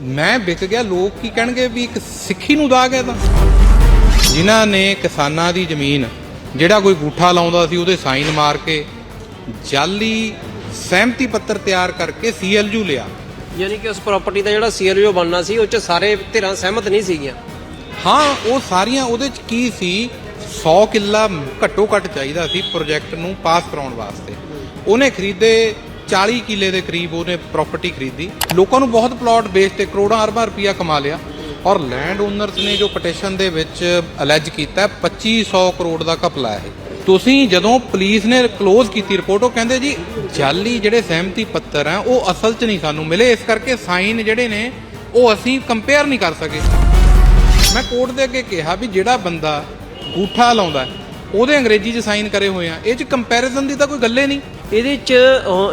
ਮੈਂ ਵਿਕ ਗਿਆ ਲੋਕ ਕੀ ਕਹਿਣਗੇ ਵੀ ਇੱਕ ਸਿੱਖੀ ਨੂੰ ਦਾਗ ਹੈ ਤਾਂ। ਜਿਨ੍ਹਾਂ ਨੇ ਕਿਸਾਨਾਂ ਦੀ ਜ਼ਮੀਨ ਜਿਹੜਾ ਕੋਈ ਗੂਠਾ ਲਾਉਂਦਾ ਸੀ ਉਹਦੇ ਸਾਈਨ ਮਾਰ ਕੇ ਜਾਲੀ ਸਹਿਮਤੀ ਪੱਤਰ ਤਿਆਰ ਕਰਕੇ ਸੀਐਲਯੂ ਲਿਆ। ਯਾਨੀ ਕਿ ਉਸ ਪ੍ਰਾਪਰਟੀ ਦਾ ਜਿਹੜਾ ਸੀਐਲਯੂ ਬਣਨਾ ਸੀ ਉਹ ਚ ਸਾਰੇ ਧਿਰਾਂ ਸਹਿਮਤ ਨਹੀਂ ਸੀਗੀਆਂ। ਹਾਂ ਉਹ ਸਾਰੀਆਂ ਉਹਦੇ ਚ ਕੀ ਸੀ 100 ਕਿੱਲਾ ਘੱਟੋ ਘੱਟ ਚਾਹੀਦਾ ਸੀ ਪ੍ਰੋਜੈਕਟ ਨੂੰ ਪਾਸ ਕਰਾਉਣ ਵਾਸਤੇ। ਉਹਨੇ ਖਰੀਦੇ 40 ਕਿੱਲੇ ਦੇ ਕਰੀਬ ਉਹਨੇ ਪ੍ਰਾਪਰਟੀ ਖਰੀਦੀ। ਲੋਕਾਂ ਨੂੰ ਬਹੁਤ ਪਲਾਟ ਵੇਚ ਤੇ ਕਰੋੜਾਂ ਅਰਬਾਂ ਰੁਪਇਆ ਕਮਾ ਲਿਆ। ਔਰ ਲੈਂਡ ਓਨਰਸ ਨੇ ਜੋ ਪਟੀਸ਼ਨ ਦੇ ਵਿੱਚ ਅਲੈਜ ਕੀਤਾ ਹੈ, 2500 ਕਰੋੜ ਦਾ ਘਪਲਾ ਹੈ। ਇਹ। ਤੁਸੀਂ ਜਦੋਂ ਪੁਲਿਸ ਨੇ ਕਲੋਜ਼ ਕੀਤੀ ਰਿਪੋਰਟ ਉਹ ਕਹਿੰਦੇ ਜੀ ਜਾਲੀ ਜਿਹੜੇ ਸਹਿਮਤੀ ਪੱਤਰ ਆ ਉਹ ਅਸਲ 'ਚ ਨਹੀਂ ਸਾਨੂੰ ਮਿਲੇ। ਇਸ ਕਰਕੇ ਸਾਈਨ ਜਿਹੜੇ ਨੇ ਉਹ ਅਸੀਂ ਕੰਪੇਅਰ ਨਹੀਂ ਕਰ ਸਕੇ। ਮੈਂ ਕੋਰਟ ਦੇ ਅੱਗੇ ਕਿਹਾ ਵੀ ਜਿਹੜਾ ਬੰਦਾ ਗੂਠਾ ਲਾਉਂਦਾ ਉਹਦੇ ਅੰਗਰੇਜ਼ੀ 'ਚ ਸਾਈਨ ਕਰੇ ਹੋਏ ਆ। ਇਹ 'ਚ ਕੰਪੈਰੀਜ਼ਨ ਦੀ ਤਾਂ ਕੋਈ ਗੱਲੇ ਨਹੀਂ। ਇਹਦੇ ਚ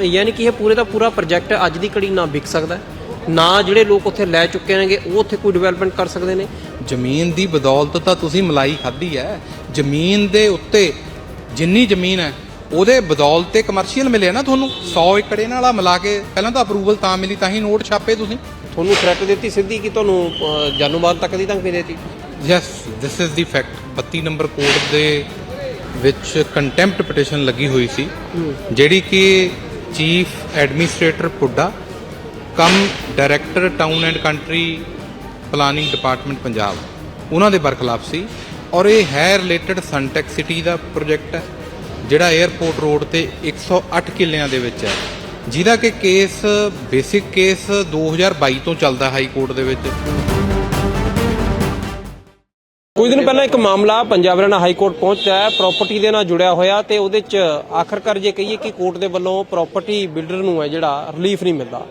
ਯਾਨੀ ਕਿ ਇਹ ਪੂਰੇ ਦਾ ਪੂਰਾ ਪ੍ਰੋਜੈਕਟ ਅੱਜ ਦੀ ਘੜੀ ਨਾ ਵਿਕ ਸਕਦਾ। ਨਾ ਜਿਹੜੇ ਲੋਕ ਉੱਥੇ ਲੈ ਚੁੱਕੇ ਨੇਗੇ ਉਹ ਉੱਥੇ ਕੋਈ ਡਿਵੈਲਪਮੈਂਟ ਕਰ ਸਕਦੇ ਨੇ। ਜ਼ਮੀਨ ਦੀ ਬਦੌਲਤ ਤਾਂ ਤੁਸੀਂ ਮਲਾਈ ਖਾਧੀ ਹੈ। ਜ਼ਮੀਨ ਦੇ ਉੱਤੇ ਜਿੰਨੀ ਜ਼ਮੀਨ ਹੈ ਉਹਦੇ ਬਦੌਲਤ ਤੇ ਕਮਰਸ਼ੀਅਲ ਮਿਲਿਆ ਨਾ ਤੁਹਾਨੂੰ। 100 ਏਕੜ ਇਹਨਾਂ ਵਾਲਾ ਮਿਲਾ ਕੇ ਪਹਿਲਾਂ ਤਾਂ ਅਪਰੂਵਲ ਤਾਂ ਮਿਲੀ ਤਾਂ ਹੀ ਨੋਟ ਛਾਪੇ ਤੁਸੀਂ। ਤੁਹਾਨੂੰ ਥ੍ਰੈਟ ਦਿੱਤੀ ਸਿੱਧੀ ਕਿ ਤੁਹਾਨੂੰ ਜਾਨੋਂ ਤੱਕ ਦੀ ਧਮਕੀ ਦੇਤੀ। Yes this is the fact 32 number code ਦੇ ਵਿੱਚ ਕੰਟੈਂਪਟ ਪਟੀਸ਼ਨ ਲੱਗੀ ਹੋਈ ਸੀ, ਜਿਹੜੀ ਕਿ chief administrator PUDA, cum director town and country planning department Punjab, ਉਹਨਾਂ ਦੇ ਬਰਖਲਾਫ ਸੀ। ਔਰ ਇਹ ਹੈ ਰਿਲੇਟਡ ਸਨਟੈਕ ਸਿਟੀ ਦਾ ਪ੍ਰੋਜੈਕਟ ਹੈ, ਜਿਹੜਾ 에ਅਰਪੋਰਟ ਰੋਡ ਤੇ 108 ਕਿੱਲਿਆਂ ਦੇ ਵਿੱਚ ਹੈ, ਜਿਹਦਾ ਕਿ ਕੇਸ ਬੇਸਿਕ ਕੇਸ 2022 ਤੋਂ ਚੱਲਦਾ ਹਾਈ ਕੋਰਟ ਦੇ ਵਿੱਚ। ਕੁਝ ਦਿਨ ਪਹਿਲਾਂ ਇੱਕ ਮਾਮਲਾ ਪੰਜਾਬ ਹਰਿਆਣਾ ਹਾਈ ਕੋਰਟ ਪਹੁੰਚਿਆ ਹੈ ਪ੍ਰਾਪਰਟੀ ਦੇ ਨਾਲ ਜੁੜਿਆ ਹੋਇਆ ਤੇ ਉਹਦੇ ਚ ਆਖਰਕਾਰ ਜੇ ਕਹੀਏ ਕਿ ਕੋਰਟ ਦੇ ਵੱਲੋਂ ਪ੍ਰਾਪਰਟੀ ਬਿਲਡਰ ਨੂੰ ਹੈ ਜਿਹੜਾ ਰਿਲੀਫ ਨਹੀਂ ਮਿਲਦਾ।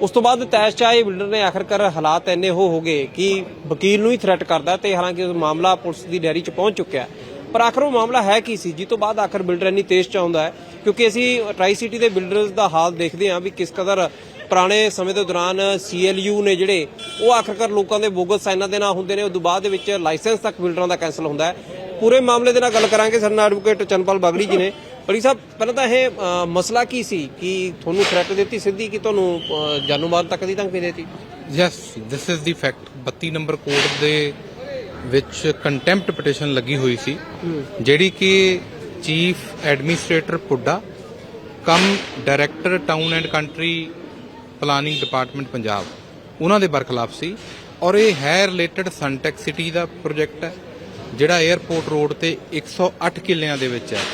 ਉਸ ਤੋਂ ਬਾਅਦ ਤੈਸ਼ ਚਾਹੇ ਬਿਲਡਰ ਨੇ ਆਖਰਕਾਰ ਹਾਲਾਤ ਇੰਨੇ ਹੋ ਹੋ ਗਏ ਕਿ ਵਕੀਲ ਨੂੰ ਹੀ ਥ੍ਰੈਟ ਕਰਦਾ ਤੇ ਹਾਲਾਂਕਿ ਉਹ ਮਾਮਲਾ ਪੁਲਿਸ ਦੀ ਡੈਰੀ ਚ ਪਹੁੰਚ ਚੁੱਕਿਆ ਪਰ ਆਖਰ ਉਹ ਮਾਮਲਾ ਹੈ ਕੀ ਸੀ? ਜਿਸ ਤੋਂ ਬਾਅਦ ਆਖਰ ਬਿਲਡਰ ਇੰਨੀ ਤੇਜ਼ ਚ ਆਉਂਦਾ ਹੈ, ਕਿਉਂਕਿ ਅਸੀਂ ਟਰਾਈ ਸਿਟੀ ਦੇ ਬਿਲਡਰਸ ਦਾ ਹਾਲ ਦੇਖਦੇ ਹਾਂ ਵੀ ਕਿਸ ਕਦਰ ਪੁਰਾਣੇ ਸਮੇਂ ਦੇ ਦੌਰਾਨ ਸੀਐਲਯੂ ਨੇ ਜਿਹੜੇ ਉਹ ਆਖਰਕਾਰ ਲੋਕਾਂ ਦੇ ਬੋਗਸ ਸਾਈਨਾਂ ਦੇ ਨਾਲ ਹੁੰਦੇ ਨੇ ਉਸ ਤੋਂ ਬਾਅਦ ਦੇ ਵਿੱਚ ਲਾਇਸੈਂਸ ਤੱਕ ਬਿਲਡਰਾਂ ਦਾ ਕੈਨਸਲ ਹੁੰਦਾ ਹੈ। ਪੂਰੇ ਮਾਮਲੇ ਦੇ ਨਾਲ ਗੱਲ ਕਰਾਂਗੇ ਸਾਡੇ ਨਾਲ ਐਡਵੋਕੇਟ ਚੰਨਪਾਲ ਬਾਗੜੀ ਜੀ ਨੇ। ਬੜੀ ਸਾਹਿਬ ਪਹਿਲਾਂ ਤਾਂ ਇਹ ਮਸਲਾ ਕੀ ਸੀ ਕਿ ਤੁਹਾਨੂੰ ਥ੍ਰੈਟ ਦਿੱਤੀ ਸਿੱਧੀ ਕਿ ਤੁਹਾਨੂੰ ਜਾਨੋਂ ਮਾਲ ਤੱਕ ਦੀ ਧਮਕੀ ਦੇਤੀ? Yes this is the fact 32 number code ਦੇ ਵਿੱਚ ਕੰਟੈਂਪਟ ਪਟੀਸ਼ਨ ਲੱਗੀ ਹੋਈ ਸੀ ਜਿਹੜੀ ਕਿ chief administrator PUDA cum director town and country planning department Punjab ਉਹਨਾਂ ਦੇ ਬਰਖਲਾਫ ਸੀ। ਔਰ ਇਹ ਹੈ ਰਿਲੇਟਡ ਸਨਟੈਕ ਸਿਟੀ ਦਾ ਪ੍ਰੋਜੈਕਟ ਹੈ ਜਿਹੜਾ 에ਅਰਪੋਰਟ ਰੋਡ ਤੇ 108 ਕਿੱਲਿਆਂ ਦੇ ਵਿੱਚ ਹੈ।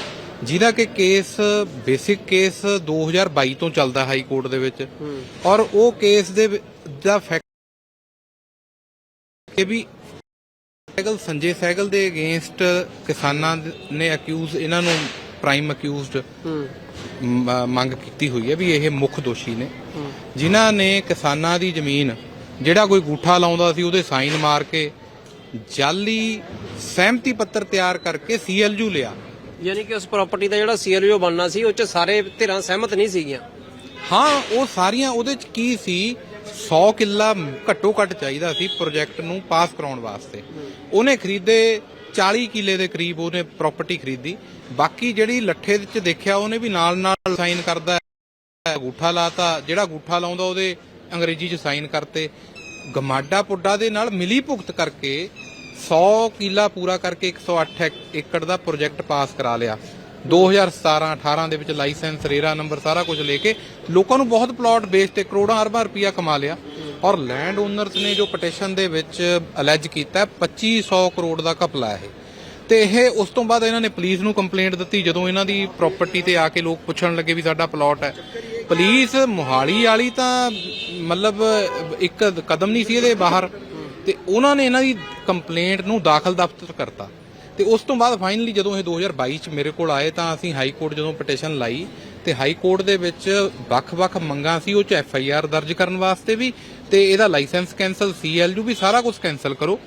ਜਿਹਦਾ ਕਿ ਕੇਸ ਬੇਸਿਕ ਕੇਸ 2022 ਤੋਂ ਚੱਲਦਾ ਹਾਈ ਕੋਰਟ ਦੇ ਵਿੱਚ। ਔਰ ਉਹ ਕੇਸ ਦੇ ਦਾ ਫੈਕਟ ਕਿ ਵੀ ਸਹਿਗਲ ਸੰਜੇ ਸਹਿਗਲ ਦੇ ਅਗੇਂਸਟ ਕਿਸਾਨਾਂ ਨੇ ਅਕਿਊਜ਼ ਇਹਨਾਂ ਨੂੰ ਪ੍ਰਾਈਮ ਅਕਿਊਜ਼ਡ ਮੰਗ ਕੀਤੀ ਹੋਈ ਹੈ ਵੀ ਇਹ ਮੁੱਖ ਦੋਸ਼ੀ ਨੇ। ਜਿਨ੍ਹਾਂ ਨੇ ਕਿਸਾਨਾਂ ਦੀ ਜ਼ਮੀਨ ਜਿਹੜਾ ਕੋਈ ਗੂਠਾ ਲਾਉਂਦਾ ਸੀ ਉਹਦੇ ਸਾਈਨ ਮਾਰ ਕੇ ਜਾਲੀ ਸਹਿਮਤੀ ਪੱਤਰ ਤਿਆਰ ਕਰਕੇ ਸੀਐਲਯੂ ਲਿਆ। ਯਾਨੀ ਕਿ ਉਸ ਪ੍ਰਾਪਰਟੀ ਦਾ ਜਿਹੜਾ ਸੀਐਲਯੂ ਬਣਨਾ ਸੀ ਉਹ ਚ ਸਾਰੇ ਧਿਰਾਂ ਸਹਿਮਤ ਨਹੀਂ ਸੀਗੀਆਂ। ਹਾਂ ਉਹ ਸਾਰੀਆਂ ਉਹਦੇ ਚ ਕੀ ਸੀ 100 ਕਿੱਲਾ ਘੱਟੋ ਘੱਟ ਚਾਹੀਦਾ ਸੀ ਪ੍ਰੋਜੈਕਟ ਨੂੰ ਪਾਸ ਕਰਾਉਣ ਵਾਸਤੇ। ਉਹਨੇ ਖਰੀਦੇ 40 ਕਿੱਲੇ ਦੇ ਕਰੀਬ ਉਹਨੇ ਪ੍ਰਾਪਰਟੀ ਖਰੀਦੀ। ਬਾਕੀ ਜਿਹੜੀ ਲੱਠੇ ਚ ਦੇਖਿਆ ਉਹਨੇ ਵੀ ਨਾਲ ਨਾਲ ਸਾਈਨ ਕਰਦਾ ਹੈ। ਗੂਠਾ ਲਾਤਾ। ਜਿਹੜਾ ਗੂਠਾ ਲਾਉਂਦਾ ਉਹਦੇ ਅੰਗਰੇਜ਼ੀ ਚ ਸਾਈਨ ਕਰਤੇ। ਗਮਾਡਾ ਪੁੱਡਾ ਦੇ ਨਾਲ ਮਿਲੀ ਭੁਗਤ ਕਰਕੇ 100 ਕਿੱਲਾ ਪੂਰਾ ਕਰਕੇ 108 ਏਕ- ਏਕੜ ਦਾ ਪ੍ਰੋਜੈਕਟ ਪਾਸ ਕਰਾ ਲਿਆ। 2017 18 ਦੇ ਵਿੱਚ ਲਾਇਸੈਂਸ ਰੇਰਾ ਨੰਬਰ ਸਾਰਾ ਕੁਝ ਲੈ ਕੇ ਲੋਕਾਂ ਨੂੰ ਬਹੁਤ ਪਲਾਟ ਵੇਚ ਤੇ ਕਰੋੜਾਂ ਅਰਬਾਂ ਰੁਪਇਆ ਕਮਾ ਲਿਆ। ਔਰ ਲੈਂਡ ਓਨਰਸ ਨੇ ਜੋ ਪਟੀਸ਼ਨ ਦੇ ਵਿੱਚ ਅਲੈਜ ਕੀਤਾ 2500 ਕਰੋੜ ਦਾ ਘਪਲਾ ਹੈ ਤੇ ਇਹ ਉਸ ਤੋਂ ਬਾਅਦ ਇਹਨਾਂ ਨੇ ਪੁਲਿਸ ਨੂੰ ਕੰਪਲੇਂਟ ਦਿੱਤੀ, ਜਦੋਂ ਇਹਨਾਂ ਦੀ ਪ੍ਰਾਪਰਟੀ ਤੇ ਆ ਕੇ ਲੋਕ ਪੁੱਛਣ ਲੱਗੇ ਵੀ ਸਾਡਾ ਪਲਾਟ ਹੈ। ਪੁਲਿਸ ਮੁਹਾਲੀ ਵਾਲੀ ਤਾਂ ਮਤਲਬ ਇੱਕ ਕਦਮ ਨਹੀਂ ਸੀ ਇਹਦੇ ਬਾਹਰ। ਤੇ ਉਹਨਾਂ ਨੇ ਇਹਨਾਂ ਦੀ ਕੰਪਲੇਂਟ ਨੂੰ ਦਾਖਲ ਦਫ਼ਤਰ ਕਰਤਾ। ਤੇ ਉਸ ਤੋਂ ਬਾਅਦ ਫਾਈਨਲੀ ਜਦੋਂ ਇਹ 2022 ਚ ਮੇਰੇ ਕੋਲ ਆਏ ਤਾਂ ਅਸੀਂ ਹਾਈ ਕੋਰਟ ਜਦੋਂ ਪਟੀਸ਼ਨ ਲਾਈ, ਤੇ ਹਾਈ ਕੋਰਟ ਦੇ ਵਿੱਚ ਵੱਖ-ਵੱਖ ਮੰਗਾਂ ਸੀ, ਉਹ ਚ ਐਫ ਆਈ ਆਰ ਦਰਜ ਕਰਨ ਵਾਸਤੇ ਵੀ ਤੇ ਇਹਦਾ ਲਾਇਸੈਂਸ ਕੈਨਸਲ ਸੀਐਲਯੂ ਵੀ ਸਾਰਾ ਕੁਝ ਕੈਨਸਲ ਕਰੋ।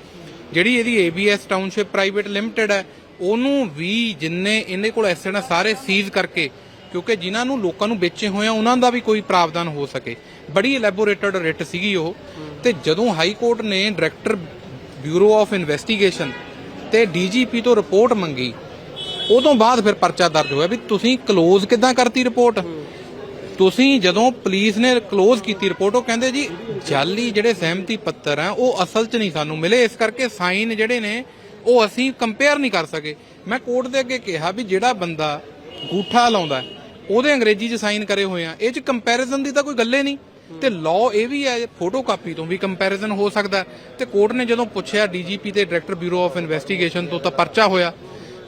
ਜਿਹੜੀ ਇਹਦੀ ABS ਟਾਊਨਸ਼ਿਪ ਪ੍ਰਾਈਵੇਟ ਲਿਮਟਿਡ ਹੈ, ਉਹਨੂੰ ਵੀ ਜਿੰਨੇ ਇਹਦੇ ਕੋਲ ਐਸੈਟ ਆ ਸਾਰੇ ਸੀਜ਼ ਕਰਕੇ, ਕਿਉਂਕਿ ਜਿਨ੍ਹਾਂ ਨੂੰ ਲੋਕਾਂ ਨੂੰ ਵੇਚੇ ਹੋਏ ਆ, ਉਹਨਾਂ ਦਾ ਵੀ ਕੋਈ ਪ੍ਰਾਵਧਾਨ ਹੋ ਸਕੇ। ਬੜੀ ਇਲੈਬੋਰੇਟਡ ਰਿਟ ਸੀਗੀ ਉਹ। ਤੇ ਜਦੋਂ ਹਾਈ ਕੋਰਟ ਨੇ ਡਾਇਰੈਕਟਰ ਬਿਊਰੋ ਆਫ ਇਨਵੈਸਟੀਗੇਸ਼ਨ ਤੇ ਡੀਜੀਪੀ ਤੋਂ ਰਿਪੋਰਟ ਮੰਗੀ, ਉਦੋਂ ਬਾਅਦ ਫਿਰ ਪਰਚਾ ਦਰਜ ਹੋਇਆ ਵੀ ਤੁਸੀਂ ਕਲੋਜ਼ ਕਿਦਾਂ ਕਰਤੀ ਰਿਪੋਰਟ ਤੁਸੀਂ ਜਦੋਂ ਪੁਲਿਸ ਨੇ ਕਲੋਜ਼ ਕੀਤੀ ਰਿਪੋਰਟ ਉਹ ਕਹਿੰਦੇ ਜੀ, ਜਾਲੀ ਜਿਹੜੇ ਸਹਿਮਤੀ ਪੱਤਰ ਆ, ਉਹ ਅਸਲ 'ਚ ਨਹੀਂ ਸਾਨੂੰ ਮਿਲੇ। ਇਸ ਕਰਕੇ ਸਾਈਨ ਜਿਹੜੇ ਨੇ, ਉਹ ਅਸੀਂ ਕੰਪੇਅਰ ਨਹੀਂ ਕਰ ਸਕੇ। ਮੈਂ ਕੋਰਟ ਦੇ ਅੱਗੇ ਕਿਹਾ ਵੀ ਜਿਹੜਾ ਬੰਦਾ ਗੂਠਾ ਲਾਉਂਦਾ, ਉਹਦੇ ਅੰਗਰੇਜ਼ੀ 'ਚ ਸਾਈਨ ਕਰੇ ਹੋਏ ਆ। ਇਹ 'ਚ ਕੰਪੈਰੀਜ਼ਨ ਦੀ ਤਾਂ ਕੋਈ ਗੱਲੇ ਨਹੀਂ। ਤੇ ਲਾਅ ਇਹ ਵੀ ਹੈ ਫੋਟੋ ਕਾਪੀ ਤੋਂ ਵੀ ਕੰਪੈਰੀਜ਼ਨ ਹੋ ਸਕਦਾ। ਤੇ ਕੋਰਟ ਨੇ ਜਦੋਂ ਪੁੱਛਿਆ ਡੀਜੀਪੀ ਤੇ ਡਾਇਰੈਕਟਰ ਬਿਊਰੋ ਆਫ ਇਨਵੈਸਟੀਗੇਸ਼ਨ ਤੋਂ ਤਾਂ ਪਰਚਾ ਹੋਇਆ।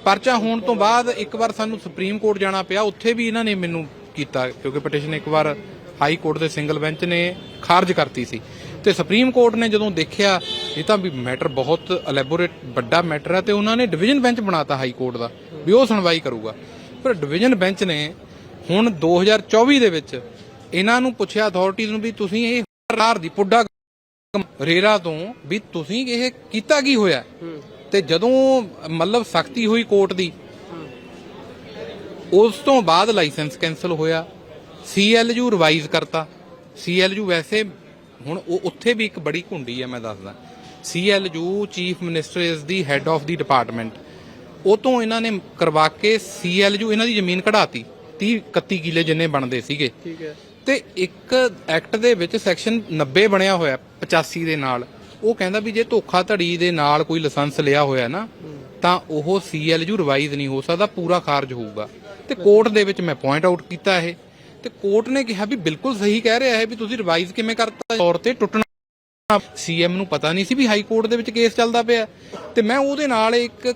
ਪਰਚਾ ਹੋਣ ਤੋਂ ਬਾਅਦ ਇੱਕ ਵਾਰ ਸਾਨੂੰ ਸੁਪਰੀਮ ਕੋਰਟ ਜਾਣਾ ਪਿਆ। ਉੱਥੇ ਵੀ ਇਹਨਾਂ ਨੇ ਮੈਨੂੰ ਕੀਤਾ ਕਿਉਂਕਿ ਪਟੀਸ਼ਨ ਇੱਕ ਵਾਰ ਹਾਈ ਕੋਰਟ ਦੇ ਸਿੰਗਲ ਬੈਂਚ ਨੇ ਖਾਰਜ ਕਰਤੀ ਸੀ। ਤੇ ਸੁਪਰੀਮ ਕੋਰਟ ਨੇ ਜਦੋਂ ਦੇਖਿਆ ਇਹ ਤਾਂ ਵੀ ਮੈਟਰ ਬਹੁਤ ਐਲੈਬੋਰੇਟ ਵੱਡਾ ਮੈਟਰ ਹੈ ਤੇ ਉਹਨਾਂ ਨੇ ਡਿਵੀਜ਼ਨ ਬੈਂਚ ਬਣਾਤਾ ਹਾਈ ਕੋਰਟ ਦਾ ਵੀ ਉਹ ਸੁਣਵਾਈ ਕਰੂਗਾ। ਪਰ ਡਿਵੀਜ਼ਨ ਬੈਂਚ ਨੇ ਹੁਣ 2024 ਦੇ ਵਿੱਚ ਇਹਨਾਂ ਨੂੰ ਪੁੱਛਿਆ ਅਥਾਰਟੀਜ਼ ਨੂੰ ਵੀ ਤੁਸੀਂ ਇਹ ਰਾਰ ਦੀ ਪੁੱਡਾ ਰੇਰਾ ਤੋਂ ਵੀ ਤੁਸੀਂ ਇਹ ਕੀਤਾ ਕੀ ਹੋਇਆ? ਤੇ ਜਦੋਂ ਮਤਲਬ ਸਖਤੀ ਹੋਈ ਕੋਰਟ ਦੀ ਉਸ ਤੋਂ ਬਾਅਦ ਲਾਇਸੈਂਸ ਕੈਨਸਲ ਹੋਇਆ। ਸੀਐਲਯੂ ਰਿਵਾਈਜ਼ ਕਰਤਾ। ਸੀਐਲਯੂ ਵੈਸੇ ਹੁਣ ਉਹ ਉੱਥੇ ਵੀ ਇੱਕ ਬੜੀ ਘੁੰਡੀ ਹੈ ਮੈਂ ਦੱਸਦਾ। CLU chief minister is the head of the department. ਉਹ ਤੋਂ ਇਹਨਾਂ ਨੇ ਕਰਵਾ ਕੇ ਸੀਐਲਯੂ ਇਹਨਾਂ ਦੀ ਜ਼ਮੀਨ ਕਢਾਤੀ। 30 31 ਕਿੱਲੇ ਜਿੰਨੇ ਬਣਦੇ ਸੀਗੇ। ਠੀਕ ਹੈ। ਤੇ ਇੱਕ ਐਕਟ ਦੇ ਵਿੱਚ ਸੈਕਸ਼ਨ 90 ਬਣਿਆ ਹੋਇਆ 85 ਦੇ ਨਾਲ। ਉਹ ਕਹਿੰਦਾ ਵੀ ਜੇ ਧੋਖਾਧੜੀ ਦੇ ਨਾਲ ਕੋਈ ਲਾਇਸੈਂਸ ਲਿਆ ਹੋਇਆ ਨਾ ਤਾਂ ਉਹ ਸੀਐਲਯੂ ਰਿਵਾਈਜ਼ ਨਹੀਂ ਹੋ ਸਕਦਾ ਪੂਰਾ ਖਾਰਜ ਹੋਊਗਾ। ਤੇ ਕੋਰਟ ਦੇ ਵਿੱਚ ਮੈਂ ਪੁਆਇੰਟ ਆਊਟ ਕੀਤਾ ਇਹ। ਤੇ ਕੋਰਟ ਨੇ ਕਿਹਾ ਵੀ ਬਿਲਕੁਲ ਸਹੀ ਕਹਿ ਰਿਹਾ ਹੈ ਵੀ ਤੁਸੀਂ ਰਿਵਾਈਜ਼ ਕਿਵੇਂ ਕਰਤਾ। ਤੌਰ ਤੇ ਟੁੱਟਣਾ ਸੀਐਮ ਨੂੰ ਪਤਾ ਨਹੀਂ ਸੀ ਵੀ ਹਾਈ ਕੋਰਟ ਦੇ ਵਿੱਚ ਕੇਸ ਚੱਲਦਾ ਪਿਆ। ਤੇ ਮੈਂ ਉਹਦੇ ਨਾਲ ਇੱਕ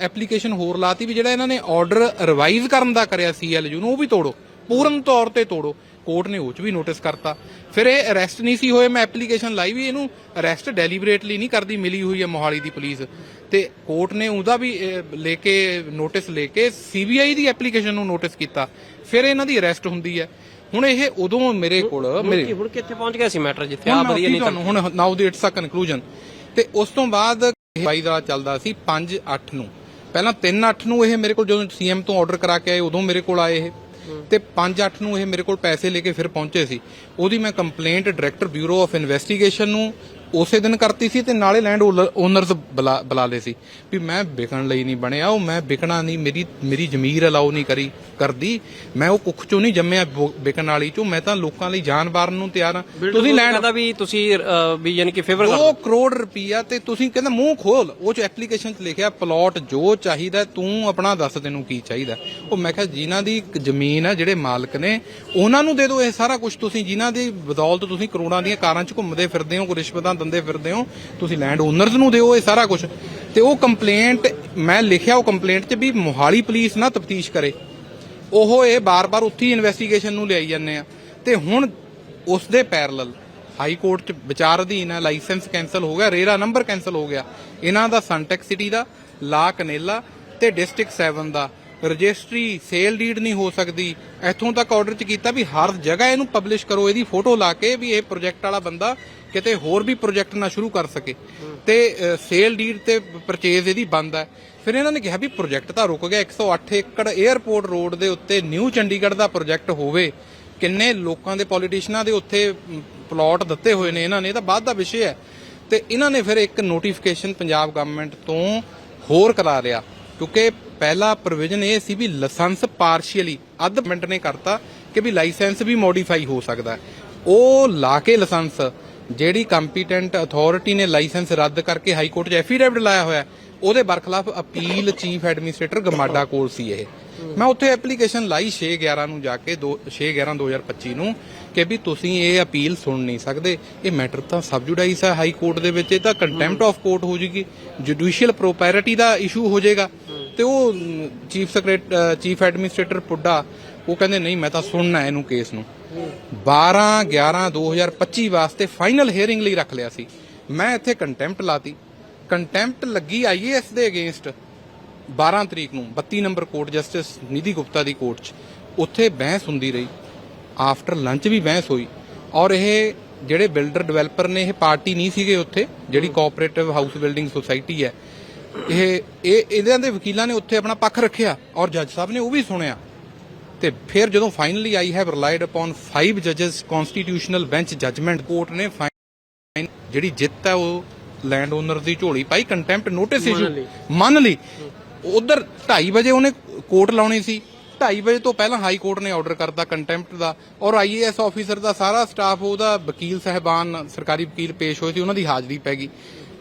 ਐਪਲੀਕੇਸ਼ਨ ਹੋਰ ਲਾਤੀ ਵੀ ਜਿਹੜਾ ਇਹਨਾਂ ਨੇ ਆਰਡਰ ਰਿਵਾਈਜ਼ ਕਰਨ ਦਾ ਕਰਿਆ ਸੀਐਲਯੂ ਨੂੰ, ਉਹ ਵੀ ਤੋੜੋ। ਪੂਰਨ ਤੌਰ ਤੇ ਤੋੜੋ। ਕੋਰਟ ਨੇ ਉਹ ਚ ਵੀ ਨੋਟਿਸ ਕਰਤਾ। ਫਿਰ ਇਹ ਅਰੈਸਟ ਨਹੀਂ ਸੀ ਹੋਏ ਮੈਂ ਐਪਲੀਕੇਸ਼ਨ ਲਾਈ ਵੀ ਇਹਨੂੰ ਅਰੈਸਟ ਡੈਲੀਬਰੇਟਲੀ ਨਹੀਂ ਕਰਦੀ ਮਿਲੀ ਹੋਈ ਹੈ ਮੋਹਾਲੀ ਦੀ ਪੁਲਿਸ। ਤੇ ਕੋਰਟ ਨੇ ਉਹਦਾ ਵੀ ਲੈ ਕੇ ਨੋਟਿਸ ਲੈ ਕੇ ਸੀਬੀਆਈ ਦੀ ਐਪਲੀਕੇਸ਼ਨ ਨੂੰ ਨੋਟਿਸ ਕੀਤਾ। ਫਿਰ ਇਹਨਾਂ ਦੀ ਅਰੈਸਟ ਹੁੰਦੀ ਹੈ। ਹੁਣ ਇਹ ਉਦੋਂ ਮੇਰੇ ਕੋਲ ਮੇਰੇ ਹੁਣ ਕਿੱਥੇ ਪਹੁੰਚ ਗਿਆ ਸੀ ਮੈਟਰ ਜਿੱਥੇ ਆ ਵਧੀਆ ਨਹੀਂ ਤੁਹਾਨੂੰ ਹੁਣ ਨਾਓ ਦੀ ਇਟਸ ਅ ਕਨਕਲੂਜਨ ਤੇ ਉਸ ਤੋਂ ਬਾਅਦ ਬਾਈ ਦਾ ਚੱਲਦਾ ਸੀ 5 8 ਨੂੰ। ਪਹਿਲਾਂ 3 8 ਨੂੰ ਇਹ ਮੇਰੇ ਕੋਲ ਜਦੋਂ ਸੀਐਮ ਤੋਂ ਆਰਡਰ ਕਰਾ ਕੇ ਆਏ ਉਦੋਂ ਮੇਰੇ ਕੋਲ ਆਏ ਇਹ। ਤੇ 5 8 ਨੂੰ ਇਹ ਮੇਰੇ ਕੋਲ ਪੈਸੇ ਲੈ ਕੇ ਫਿਰ ਪਹੁੰਚੇ ਸੀ। ਉਹਦੀ ਮੈਂ complaint director bureau of investigation ਨੂੰ ਉਸੇ ਦਿਨ ਕਰਤੀ ਸੀ ਤੇ ਨਾਲੇ ਲੈਂਡ ਓਨਰਸ ਬੁਲਾ ਲਏ ਸੀ ਵੀ ਮੈਂ ਵਿਕਣ ਲਈ ਨਹੀਂ ਬਣਿਆ ਉਹ ਮੈਂ ਵਿਕਣਾ ਨਹੀਂ ਮੇਰੀ ਮੇਰੀ ਜ਼ਮੀਰ ਅਲਾਉ ਨਹੀਂ ਕਰੀ ਕਰਦੀ। ਮੈਂ ਉਹ ਕੁੱਖ ਚੋਂ ਨਹੀਂ ਜੰਮਿਆ ਵਿਕਣ ਵਾਲੀ ਚੋਂ ਮੈਂ ਤਾਂ ਲੋਕਾਂ ਲਈ ਜਾਨ ਵਾਰਨ ਨੂੰ ਤਿਆਰ ਹਾਂ। ਤੁਸੀਂ ਲੈਂਡ ਕਹਿੰਦਾ ਵੀ ਤੁਸੀਂ ਵੀ ਯਾਨੀ ਕਿ ਫੇਵਰ 2 ਕਰੋੜ ਰੁਪਈਆ ਤੇ ਤੁਸੀਂ ਕਹਿੰਦਾ ਮੂੰਹ ਖੋਲ ਉਹ ਚ ਐਪਲੀਕੇਸ਼ਨ ਚ ਲਿਖਿਆ ਪਲਾਟ ਜੋ ਚਾਹੀਦਾ ਤੂੰ ਆਪਣਾ ਦੱਸ ਤੈਨੂੰ ਕੀ ਚਾਹੀਦਾ? ਉਹ ਮੈਂ ਕਿਹਾ ਜਿਨ੍ਹਾਂ ਦੀ ਜ਼ਮੀਨ ਹੈ ਜਿਹੜੇ ਮਾਲਕ ਨੇ ਉਹਨਾਂ ਨੂੰ ਦੇ ਦਿਓ ਇਹ ਸਾਰਾ ਕੁਝ ਤੁਸੀਂ ਜਿਨ੍ਹਾਂ ਦੀ ਬਦੌਲਤ ਤੁਸੀਂ ਕਰੋੜਾਂ ਦੀਆਂ ਕਾਰਾਂ 'ਚ ਘੁੰਮਦੇ ਫਿਰਦੇ ਹੋ ਰਿਸ਼ਵਤਾਂ ਦਿੰਦੇ ਫਿਰਦੇ ਹੋ, ਤੁਸੀਂ ਲੈਂਡ ਓਨਰਸ ਨੂੰ ਦਿਓ ਇਹ ਸਾਰਾ ਕੁਝ ਤੇ ਉਹ ਕੰਪਲੇਂਟ ਮੈਂ ਲਿਖਿਆ ਉਹ ਕੰਪਲੇਂਟ 'ਚ ਵੀ ਮੋਹਾਲੀ ਪੁਲਿਸ ਨਾ ਤਫਤੀਸ਼ ਕਰੇ। ਉਹ ਇਹ ਬਾਰ-ਬਾਰ ਉੱਥੇ ਇਨਵੈਸਟੀਗੇਸ਼ਨ ਨੂੰ ਲਿਆਈ ਜਾਂਦੇ ਆ। ਤੇ ਹੁਣ ਉਸ ਦੇ ਪੈਰਲਲ ਹਾਈ ਕੋਰਟ ਚ ਵਿਚਾਰ ਅਧੀਨ ਹੈ ਲਾਇਸੈਂਸ ਕੈਨਸਲ ਹੋ ਗਿਆ, ਰੇਰਾ ਨੰਬਰ ਕੈਨਸਲ ਹੋ ਗਿਆ। ਇਹਨਾਂ ਦਾ ਸਨਟੈਕ ਸਿਟੀ ਦਾ, ਲਾ ਕਨੇਲਾ ਤੇ ਡਿਸਟ੍ਰਿਕਟ 7 ਦਾ। ਰਜਿਸਟਰੀ ਸੇਲ ਡੀਡ ਨਹੀਂ ਹੋ ਸਕਦੀ। ਇੱਥੋਂ ਤੱਕ ਆਰਡਰ ਚ ਕੀਤਾ ਵੀ ਹਰ ਜਗ੍ਹਾ ਇਹਨੂੰ ਪਬਲਿਸ਼ ਕਰੋ ਇਹਦੀ ਫੋਟੋ ਲਾ ਕੇ ਵੀ ਇਹ ਪ੍ਰੋਜੈਕਟ ਵਾਲਾ ਬੰਦਾ ਕਿਤੇ ਹੋਰ ਵੀ ਪ੍ਰੋਜੈਕਟ ਨਾ ਸ਼ੁਰੂ ਕਰ ਸਕੇ। ਤੇ ਸੇਲ ਡੀਡ ਤੇ ਪਰਚੇਜ਼ ਇਹਦੀ ਬੰਦ ਹੈ ਫਿਰ ਇਹਨਾਂ ਨੇ ਕਿਹਾ ਵੀ ਪ੍ਰੋਜੈਕਟ ਤਾਂ ਰੁਕ ਗਿਆ 108 ਏਕੜ 에ਅਰਪੋਰਟ ਰੋਡ ਦੇ ਉੱਤੇ ਨਿਊ ਚੰਡੀਗੜ੍ਹ ਦਾ ਪ੍ਰੋਜੈਕਟ ਹੋਵੇ। ਕਿੰਨੇ ਲੋਕਾਂ ਦੇ ਪੋਲੀਟੀਸ਼ੀਅਨਾਂ ਦੇ ਉੱਥੇ ਪਲਾਟ ਦਿੱਤੇ ਹੋਏ ਨੇ ਇਹਨਾਂ ਨੇ ਇਹ ਤਾਂ ਬਾਅਦ ਦਾ ਵਿਸ਼ੇ ਹੈ ਤੇ ਇਹਨਾਂ ਨੇ ਫਿਰ ਇੱਕ ਨੋਟੀਫਿਕੇਸ਼ਨ ਪੰਜਾਬ ਗਵਰਨਮੈਂਟ ਤੋਂ ਹੋਰ ਕਰਾ ਲਿਆ। ਕਿਉਂਕਿ ਪਹਿਲਾ ਪ੍ਰੋਵੀਜ਼ਨ ਇਹ ਸੀ ਵੀ ਲਾਇਸੈਂਸ ਪਾਰਸ਼ੀਅਲੀ ਅੱਧ ਗਵਰਨਮੈਂਟ ਨੇ ਕਰਤਾ ਕਿ ਵੀ ਲਾਇਸੈਂਸ ਵੀ ਮੋਡੀਫਾਈ ਹੋ ਸਕਦਾ ਉਹ ਲਾ ਕੇ ਲਾਇਸੈਂਸ ਜਿਹੜੀ ਕੰਪੀਟੈਂਟ ਅਥਾਰਟੀ ਨੇ ਲਾਇਸੈਂਸ ਰੱਦ ਕਰਕੇ ਹਾਈ ਕੋਰਟ 'ਚ ਐਫੀਡੈਵਿਟ ਲਾਇਆ ਹੋਇਆ ਉਹਦੇ ਬਰਖਲਾਫ ਅਪੀਲ ਚੀਫ ਐਡਮਿਨਿਸਟ੍ਰੇਟਰ ਗਮਾਡਾ ਕੋਲ ਸੀ ਇਹ। ਮੈਂ ਉੱਥੇ ਐਪਲੀਕੇਸ਼ਨ ਲਾਈ 6 11 ਨੂੰ ਜਾ ਕੇ 6 11 2025 ਨੂੰ ਕਿ ਵੀ ਤੁਸੀਂ ਇਹ ਅਪੀਲ ਸੁਣ ਨਹੀਂ ਸਕਦੇ। ਇਹ ਮੈਟਰ ਤਾਂ ਸਬਜੂਡਾਈਸ ਹੈ ਹਾਈ ਕੋਰਟ ਦੇ ਵਿੱਚ ਇਹ ਤਾਂ ਕੰਟੈਂਪਟ ਆਫ ਕੋਰਟ ਹੋ ਜੂਗੀ ਜੁਡੀਸ਼ੀਅਲ ਪ੍ਰੋਪਰਟੀ ਦਾ ਇਸ਼ੂ ਹੋ ਜਾਏਗਾ। ਤੇ ਉਹ chief secretary chief administrator PUDA ਉਹ ਕਹਿੰਦੇ ਨਹੀਂ ਮੈਂ ਤਾਂ ਸੁਣਨਾ ਇਹਨੂੰ ਕੇਸ ਨੂੰ। 12 11 2025 ਵਾਸਤੇ ਫਾਈਨਲ ਹੀਅਰਿੰਗ ਲਈ ਰੱਖ ਲਿਆ ਸੀ। ਮੈਂ ਇੱਥੇ ਕੰਟੈਂਪਟ ਲਾਤੀ। ਕੰਟੈਂਪਟ ਲੱਗੀ ਆਈਏਐਸ ਦੇ ਅਗੇਂਸਟ 12 ਤਰੀਕ ਨੂੰ 32 number court justice Nidhi Gupta ਦੀ ਕੋਰਟ 'ਚ। ਉੱਥੇ ਬਹਿਸ ਹੁੰਦੀ ਰਹੀ। ਆਫਟਰ ਲੰਚ ਵੀ ਬਹਿਸ ਹੋਈ। ਔਰ ਇਹ ਜਿਹੜੇ ਬਿਲਡਰ ਡਿਵੈਲਪਰ ਨੇ ਇਹ ਪਾਰਟੀ ਨਹੀਂ ਸੀਗੇ ਉੱਥੇ ਜਿਹੜੀ ਕੋਆਪਰੇਟਿਵ ਹਾਊਸ ਬਿਲਡਿੰਗ ਸੁਸਾਇਟੀ ਹੈ ਇਹ ਇਹ ਇਹਨਾਂ ਦੇ ਵਕੀਲਾਂ ਨੇ ਉੱਥੇ ਆਪਣਾ ਪੱਖ ਰੱਖਿਆ ਔਰ ਜੱਜ ਸਾਹਿਬ ਨੇ ਉਹ ਵੀ ਸੁਣਿਆ। ਤੇ ਫਿਰ ਜਦੋਂ finally I have relied upon 5 ਜੱਜਸ ਕਨਸਟੀਟਿਊਸ਼ਨਲ ਬੈਂਚ ਜਜਮੈਂਟ ਕੋਰਟ ਨੇ ਫਾਈਨ ਜਿਹੜੀ ਜਿੱਤ ਹੈ ਉਹ ਲੈਂਡ ਓਨਰ ਦੀ ਝੋਲੀ ਪਾਈ ਕੰਟੈਂਪਟ ਨੋਟਿਸ ਇਸ਼ੂ ਮੰਨ ਲਈ। ਉਧਰ 2:30 ਵਜੇ ਉਹਨੇ ਕੋਰਟ ਲਾਉਣੀ ਸੀ। 2:30 ਵਜੇ ਤੋਂ ਪਹਿਲਾਂ ਹਾਈ ਕੋਰਟ ਨੇ ਆਰਡਰ ਕਰਤਾ ਕੰਟੈਂਪਟ ਦਾ ਔਰ ਆਈਏਐਸ ਆਫੀਸਰ ਦਾ ਸਾਰਾ ਸਟਾਫ ਉਹਦਾ ਵਕੀਲ ਸਹਿਬਾਨ ਸਰਕਾਰੀ ਵਕੀਲ ਪੇਸ਼ ਹੋਏ ਸੀ ਉਹਨਾਂ ਦੀ ਹਾਜ਼ਰੀ ਪੈ ਗਈ।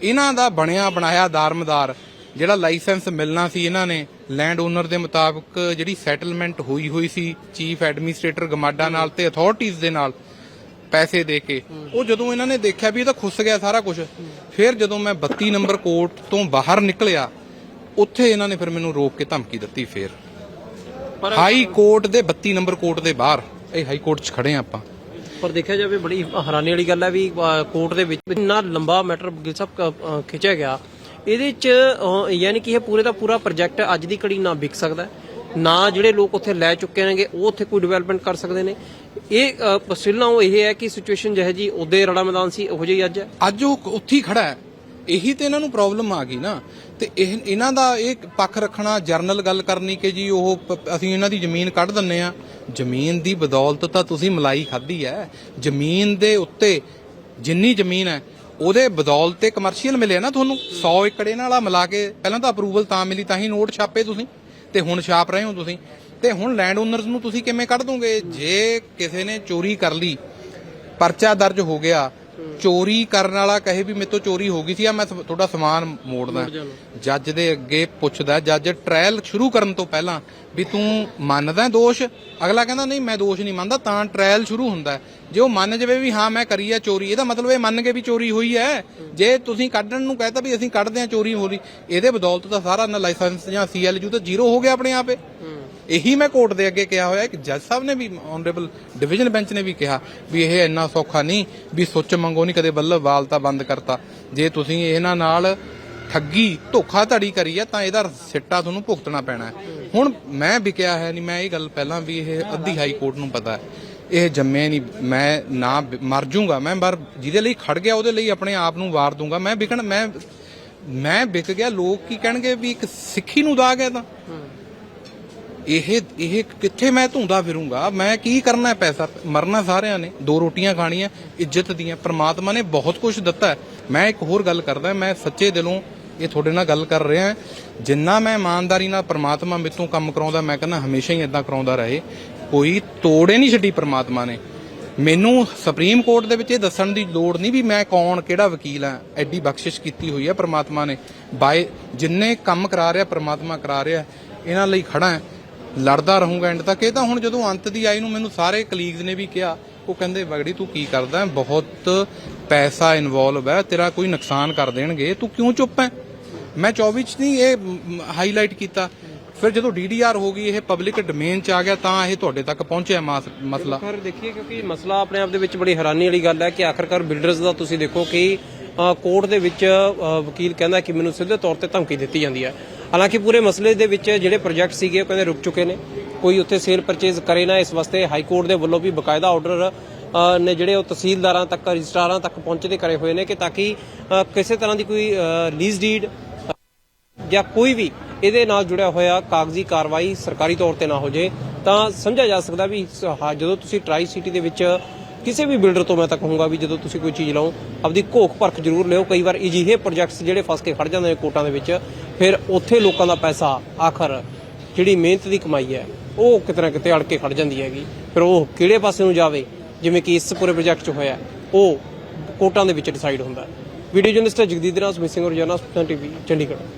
ਇਹਨਾਂ ਦਾ ਬਣਿਆ ਬਣਾਇਆ ਦਾਰਮਦਾਰ ਜਿਹੜਾ ਲਾਇਸੈਂਸ ਮਿਲਣਾ ਸੀ ਇਹਨਾਂ ਨੇ ਲੈਂਡ ਓਨਰ ਦੇ ਮੁਤਾਬਕ ਜਿਹੜੀ ਸੈਟਲਮੈਂਟ ਹੋਈ ਹੋਈ ਸੀ ਚੀਫ ਐਡਮਿਨਿਸਟ੍ਰੇਟਰ ਗਮਾਡਾ ਨਾਲ ਤੇ ਅਥਾਰਟੀਆਂ ਦੇ ਨਾਲ ਪੈਸੇ ਦੇ ਕੇ ਉਹ ਜਦੋਂ ਇਹਨਾਂ ਨੇ ਦੇਖਿਆ ਵੀ ਇਹ ਤਾਂ ਖੁੱਸ ਗਿਆ ਸਾਰਾ ਕੁਝ ਫਿਰ ਜਦੋਂ ਮੈਂ 32 ਨੰਬਰ ਕੋਰਟ ਤੋਂ ਬਾਹਰ ਨਿਕਲਿਆ ਉੱਥੇ ਇਹਨਾਂ ਨੇ ਫਿਰ ਮੈਨੂੰ ਰੋਕ ਕੇ ਧਮਕੀ ਦਿੱਤੀ ਫਿਰ। ਹਾਈ ਕੋਰਟ ਦੇ 32 ਨੰਬਰ ਕੋਰਟ ਦੇ ਬਾਹਰ ਇਹ ਹਾਈ ਕੋਰਟ 'ਚ ਖੜੇ ਆ ਆਪਾਂ। ਪਰ ਦੇਖਿਆ ਜਾਵੇ ਬੜੀ ਹੈਰਾਨੀ ਵਾਲੀ ਗੱਲ ਹੈ ਵੀ ਕੋਰਟ ਦੇ ਵਿੱਚ ਇੰਨਾ ਲੰਬਾ ਮੈਟਰ ਗਿਲ ਸਾਹਿਬ ਖਿੱਚਿਆ ਗਿਆ। ਇਹਦੇ ਚ ਯਾਨੀ ਕਿ ਇਹ ਪੂਰੇ ਦਾ ਪੂਰਾ ਪ੍ਰੋਜੈਕਟ ਅੱਜ ਦੀ ਘੜੀ ਨਾ ਵਿਕ ਸਕਦਾ ਨਾ ਜਿਹੜੇ ਲੋਕ ਉੱਥੇ ਲੈ ਚੁੱਕੇ ਨੇਗੇ, ਉਹ ਉੱਥੇ ਕੋਈ ਡਿਵੈਲਪਮੈਂਟ ਕਰ ਸਕਦੇ ਨੇ। ਇਹ ਪਸਿਲਨਾ ਉਹ ਇਹ ਹੈ ਕਿ ਸਿਚੁਏਸ਼ਨ ਜਿਹੇ ਜੀ ਉਹਦੇ ਰੜਾ ਮੈਦਾਨ ਸੀ, ਉਹੋ ਜਿਹੀ ਅੱਜ ਹੈ। ਅੱਜ ਉਹ ਉੱਥੇ ਹੀ ਖੜਾ ਹੈ। ਇਹੀ ਤੇ ਇਹਨਾਂ ਨੂੰ ਪ੍ਰੋਬਲਮ ਆ ਗਈ ਨਾ। ਤੇ ਇਹ ਇਹਨਾਂ ਦਾ ਇਹ ਪੱਖ ਰੱਖਣਾ, ਜਰਨਲ ਗੱਲ ਕਰਨੀ ਕਿ ਜੀ ਉਹ ਪ- ਅਸੀਂ ਇਹਨਾਂ ਦੀ ਜ਼ਮੀਨ ਕੱਢ ਦਿੰਨੇ ਆ ਜ਼ਮੀਨ ਦੀ ਬਦੌਲਤ ਤਾਂ ਤੁਸੀਂ ਮਲਾਈ ਖਾਧੀ ਹੈ। ਜ਼ਮੀਨ ਦੇ ਉੱਤੇ ਜਿੰਨੀ ਜ਼ਮੀਨ ਹੈ, ਉਹਦੇ ਬਦੌਲਤ ਤੇ ਕਮਰਸ਼ੀਅਲ ਮਿਲਿਆ ਨਾ ਤੁਹਾਨੂੰ। 100 ਏਕੜ ਇਹਨਾਂ ਵਾਲਾ ਮਿਲਾ ਕੇ ਪਹਿਲਾਂ ਤਾਂ ਅਪਰੂਵਲ ਤਾਂ ਮਿਲੀ, ਤਾਂ ਹੀ ਨੋਟ ਛਾਪੇ ਤੁਸੀਂ। ਤੇ ਹੁਣ ਛਾਪ ਰਹੇ ਹੋ ਤੁਸੀਂ। ਤੇ ਹੁਣ ਲੈਂਡ ਓਨਰਸ ਨੂੰ ਤੁਸੀਂ ਕਿਵੇਂ ਕੱਢ ਦੋਗੇ? ਜੇ ਕਿਸੇ ਨੇ ਚੋਰੀ ਕਰ ਲਈ, ਪਰਚਾ ਦਰਜ ਹੋ ਗਿਆ ਚੋਰੀ ਕਰਨ ਵਾਲਾ ਕਹੇ ਵੀ ਮੇਰੇ ਤੋਂ ਚੋਰੀ ਹੋ ਗਈ ਸੀ ਆ ਮੈਂ ਸ- ਤੁਹਾਡਾ ਸਮਾਨ ਮੋੜਦਾ। ਜੱਜ ਦੇ ਅੱਗੇ ਪੁੱਛਦਾ ਜੱਜ ਟ੍ਰਾਇਲ ਸ਼ੁਰੂ ਕਰਨ ਤੋਂ ਪਹਿਲਾਂ ਵੀ ਤੂੰ ਮੰਨਦਾ ਹੈ ਦੋਸ਼? ਅਗਲਾ ਕਹਿੰਦਾ ਨਹੀਂ ਮੈਂ ਦੋਸ਼ ਨਹੀਂ ਮੰਨਦਾ ਤਾਂ ਟ੍ਰਾਇਲ ਸ਼ੁਰੂ ਹੁੰਦਾ ਹੈ। ਜੇ ਉਹ ਮੰਨ ਜਾਵੇ ਵੀ ਹਾਂ ਮੈਂ ਕਰੀ ਹੈ ਚੋਰੀ ਇਹਦਾ ਮਤਲਬ ਇਹ ਮੰਨ ਕੇ ਵੀ ਚੋਰੀ ਹੋਈ ਹੈ। ਜੇ ਤੁਸੀਂ ਕੱਢਣ ਨੂੰ ਕਹਤਾ ਵੀ ਅਸੀਂ ਕੱਢਦੇ ਹਾਂ ਚੋਰੀ ਹੋ ਰਹੀ ਇਹਦੇ ਬਦੌਲਤ ਤਾਂ ਸਾਰਾ ਨਾ ਲਾਇਸੈਂਸ ਜਾਂ ਸੀਐਲਯੂ ਤਾਂ ਜ਼ੀਰੋ ਹੋ ਗਿਆ ਆਪਣੇ ਆਪੇ ਇਹੀ ਮੈਂ ਕੋਰਟ ਦੇ ਅੱਗੇ ਕਿਹਾ ਹੋਇਆ ਕਿ ਜੱਜ ਸਾਹਿਬ ਨੇ ਵੀ ਆਨਰੇਬਲ ਡਿਵੀਜ਼ਨ ਬੈਂਚ ਨੇ ਵੀ ਕਿਹਾ ਵੀ ਇਹ ਇੰਨਾ ਸੌਖਾ ਨਹੀਂ ਵੀ ਸੁੱਚ ਮੰਗੋ ਨਹੀਂ, ਕਦੇ ਬੱਲਵਾਲ ਤਾਂ ਬੰਦ ਕਰਤਾ। ਜੇ ਤੁਸੀਂ ਇਹਨਾਂ ਨਾਲ ਠੱਗੀ, ਧੋਖਾਧੜੀ ਕਰੀ ਹੈ, ਤਾਂ ਇਹਦਾ ਸਿੱਟਾ ਤੁਹਾਨੂੰ ਭੁਗਤਣਾ ਪੈਣਾ ਹੁਣ ਮੈਂ ਵਿਕਿਆ ਹੈ ਨਹੀਂ ਮੈਂ ਇਹ ਗੱਲ ਪਹਿਲਾਂ ਵੀ ਇਹ ਅੱਧੀ ਹਾਈ ਕੋਰਟ ਨੂੰ ਪਤਾ ਹੈ। ਇਹ ਜੰਮੇ ਨਹੀਂ ਮੈਂ ਨਾ ਬ- ਮਰ ਜੂੰਗਾ, ਮੈਂ ਪਰ ਜਿਹਦੇ ਲਈ ਖੜ ਗਿਆ, ਉਹਦੇ ਲਈ ਆਪਣੇ ਆਪ ਨੂੰ ਵਾਰ ਦੂੰਗਾ। ਮੈਂ ਵਿਕਣ, ਮੈਂ ਮੈਂ ਵਿਕ ਗਿਆ, ਲੋਕ ਕੀ ਕਹਿਣਗੇ ਵੀ ਇੱਕ ਸਿੱਖੀ ਨੂੰ ਦਾਗ ਹੈ ਤਾਂ? ਇਹ ਇਹ ਕਿੱਥੇ ਮੈਂ ਧੁੰਦਾ ਫਿਰੂੰਗਾ? ਮੈਂ ਕੀ ਕਰਨਾ ਹੈ ਪੈਸਾ? ਮਰਨਾ ਸਾਰਿਆਂ ਨੇ। ਦੋ ਰੋਟੀਆਂ ਖਾਣੀਆਂ, ਇੱਜ਼ਤ ਦੀਆਂ। ਪ੍ਰਮਾਤਮਾ ਨੇ ਬਹੁਤ ਕੁਝ ਦਿੱਤਾ ਮੈਂ ਇੱਕ ਹੋਰ ਗੱਲ ਕਰਦਾ, ਮੈਂ ਸੱਚੇ ਦਿਲੋਂ ਇਹ ਤੁਹਾਡੇ ਨਾਲ ਗੱਲ ਕਰ ਰਿਹਾ ਜਿੰਨਾ ਮੈਂ ਇਮਾਨਦਾਰੀ ਨਾਲ ਪ੍ਰਮਾਤਮਾ ਮੇਤੋਂ ਕੰਮ ਕਰਾਉਂਦਾ, ਮੈਂ ਕਹਿੰਦਾ ਹਮੇਸ਼ਾ ਹੀ ਇਦਾਂ ਕਰਾਉਂਦਾ ਰਹੇ। ਕੋਈ ਤੋੜੇ ਨਹੀਂ ਛੱਡੀ ਪ੍ਰਮਾਤਮਾ ਨੇ। ਮੈਨੂੰ ਸੁਪਰੀਮ ਕੋਰਟ ਦੇ ਵਿੱਚ ਇਹ ਦੱਸਣ ਦੀ ਲੋੜ ਨਹੀਂ ਵੀ ਮੈਂ ਕੌਣ, ਕਿਹੜਾ ਵਕੀਲ ਆ ਐਡੀ ਬਖਸ਼ਿਸ਼ ਕੀਤੀ ਹੋਈ ਹੈ ਪ੍ਰਮਾਤਮਾ ਨੇ। ਬਾਏ, ਜਿੰਨੇ ਕੰਮ ਕਰਾ ਰਿਹਾ, ਪ੍ਰਮਾਤਮਾ ਕਰਾ ਰਿਹਾ। ਇਹਨਾਂ ਲਈ ਖੜਾ ਹੈ। ਲੜਦਾ ਰਹੂੰਗਾ ਐਂਡ ਤੱਕ। ਇਹ ਤਾਂ ਹੁਣ ਜਦੋਂ ਅੰਤ ਦੀ ਆਈ ਨੂੰ ਮੈਨੂੰ ਸਾਰੇ ਕਲੀਗਸ ਨੇ ਵੀ ਕਿਹਾ, ਉਹ ਕਹਿੰਦੇ, ਵਗੜੀ, ਤੂੰ ਕੀ ਕਰਦਾ ਹੈ? ਬਹੁਤ ਪੈਸਾ ਇਨਵੋਲਵ ਹੈ, ਤੇਰਾ ਕੋਈ ਨੁਕਸਾਨ ਕਰ ਦੇਣਗੇ। ਤੂੰ ਕਿਉਂ ਚੁੱਪ ਹੈ? ਮੈਂ 24 ਚ ਨਹੀਂ ਇਹ ਹਾਈਲਾਈਟ ਕੀਤਾ। ਫਿਰ ਜਦੋਂ ਡੀਡੀਆਰ ਹੋ ਗਈ, ਇਹ ਪਬਲਿਕ ਡੋਮੇਨ ਚ ਆ ਗਿਆ, ਤਾਂ ਇਹ ਤੁਹਾਡੇ ਤੱਕ ਪਹੁੰਚਿਆ ਮਾਸ- ਮਸਲਾ। ਖੈਰ ਦੇਖੀਏ, ਕਿਉਂਕਿ ਮਸਲਾ ਆਪਣੇ ਆਪ ਦੇ ਵਿੱਚ ਬੜੀ ਹੈਰਾਨੀ ਵਾਲੀ ਗੱਲ ਹੈ ਕਿ ਆਖਰਕਾਰ ਬਿਲਡਰਸ ਦਾ ਤੁਸੀਂ ਦੇਖੋ ਕਿ ਕੋਰਟ ਦੇ ਵਿੱਚ ਵਕੀਲ ਕਹਿੰਦਾ ਕਿ ਮੈਨੂੰ ਸਿੱਧੇ ਤੌਰ ਤੇ ਧਮਕੀ ਦਿੱਤੀ ਜਾਂਦੀ ਹੈ। ਹਾਲਾਂਕਿ ਪੂਰੇ ਮਸਲੇ ਦੇ ਵਿੱਚ ਜਿਹੜੇ ਪ੍ਰੋਜੈਕਟ ਸੀਗੇ ਉਹ ਕਹਿੰਦੇ ਰੁਕ ਚੁੱਕੇ ਨੇ। ਕੋਈ ਉੱਥੇ ਸੇਲ ਪਰਚੇਜ਼ ਕਰੇ ਨਾ, ਇਸ ਵਾਸਤੇ ਹਾਈ ਕੋਰਟ ਦੇ ਵੱਲੋਂ ਵੀ ਬਕਾਇਦਾ ਆਰਡਰ ਨੇ ਜਿਹੜੇ ਉਹ ਤਹਿਸੀਲਦਾਰਾਂ ਤੱਕ, ਰਜਿਸਟਰਾਰਾਂ ਤੱਕ ਪਹੁੰਚਦੇ ਕਰੇ ਹੋਏ ਨੇ ਕਿ ਤਾਂ ਕਿ ਕਿਸੇ ਤਰ੍ਹਾਂ ਦੀ ਕੋਈ ਲੀਜ਼ ਡੀਡ ਜਾਂ ਕੋਈ ਵੀ ਇਹਦੇ ਨਾਲ ਜੁੜਿਆ ਹੋਇਆ ਕਾਗਜ਼ੀ ਕਾਰਵਾਈ ਸਰਕਾਰੀ ਤੌਰ ਤੇ ਨਾ ਹੋ ਜੇ, ਤਾਂ ਸਮਝਿਆ ਜਾ ਸਕਦਾ ਵੀ ਜਦੋਂ ਤੁਸੀਂ ਟਰਾਈ ਸਿਟੀ ਦੇ ਵਿੱਚ ਕਿਸੇ ਵੀ ਬਿਲਡਰ ਤੋਂ ਮੈਂ ਤਾਂ ਕਹੂੰਗਾ ਵੀ ਜਦੋਂ ਤੁਸੀਂ ਕੋਈ ਚੀਜ਼ ਲਾਓ, ਆਪਦੀ ਘੋਖ ਪਰਖ ਜ਼ਰੂਰ ਲਿਓ। ਕਈ ਵਾਰ ਅਜਿਹੇ ਪ੍ਰੋਜੈਕਟਸ ਜਿਹੜੇ ਫਸ ਕੇ ਖੜ ਜਾਂਦੇ ਨੇ ਕੋਰਟਾਂ ਦੇ ਵਿੱਚ ਫਿਰ ਉੱਥੇ ਲੋਕਾਂ ਦਾ ਪੈਸਾ ਆਖਰ ਜਿਹੜੀ ਮਿਹਨਤ ਦੀ ਕਮਾਈ ਹੈ, ਉਹ ਕਿਤੇ ਨਾ ਕਿਤੇ ਅੜ ਕੇ ਖੜ ਜਾਂਦੀ ਹੈਗੀ। ਫਿਰ ਉਹ ਕਿਹੜੇ ਪਾਸੇ ਨੂੰ ਜਾਵੇ, ਜਿਵੇਂ ਕਿ ਇਸ ਪੂਰੇ ਪ੍ਰੋਜੈਕਟ 'ਚ ਹੋਇਆ, ਉਹ ਕੋਟਾਂ ਦੇ ਵਿੱਚ ਡਿਸਾਈਡ ਹੁੰਦਾ। Video journalist Jagdeep Raj missing Rozana ਸੁਪਨਾ ਟੀਵੀ, ਚੰਡੀਗੜ੍ਹ।